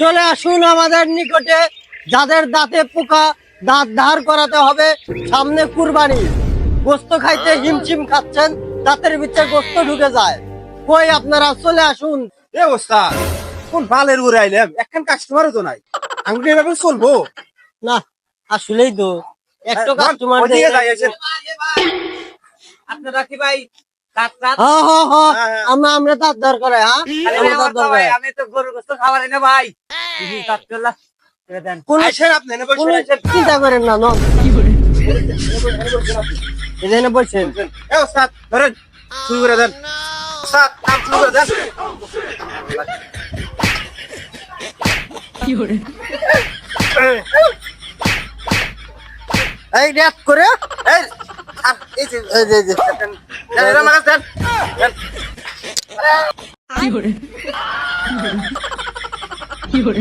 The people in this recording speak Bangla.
চলে আসুন আমাদের নিকটে যাদের দাঁতে পোকা দাঁত ধার করাতে হবে সামনে কুরবানি। গোস্ত খাইতে হিমচিম খাচ্ছেন দাঁতের ভিতরে গোস্ত ঢুকে যায়। কই আপনারা চলে আসুন। এ ওস্তাদ কোন বালের উড়ে আইলাম একখান কাস্টমারও তো নাই। আমি এভাবে চলবো? না আসলেই তো। একটা হ্যাঁ, কাস্টমার। আপনারা কি ভাই হ্যাঁ হ্যাঁ হ্যাঁ হ্যাঁ, হ্যাঁ। আমরা আমরা দাঁত ধার হ্যাঁ আরে আমরা আমার দাঁত তো ধার ভাই, করে আমি তো গরুর গোস্ত খাবার না ভাই তুমি দাঁত চলা ছেড়ে দেন কোন আইসেন আপনি এনে। চিন্তা করেন না এখানে বলছেন ধরেন শুরু করে দেন শুরু করে দেন এই ড্যাপ করে এই এই। কি করে? কি hore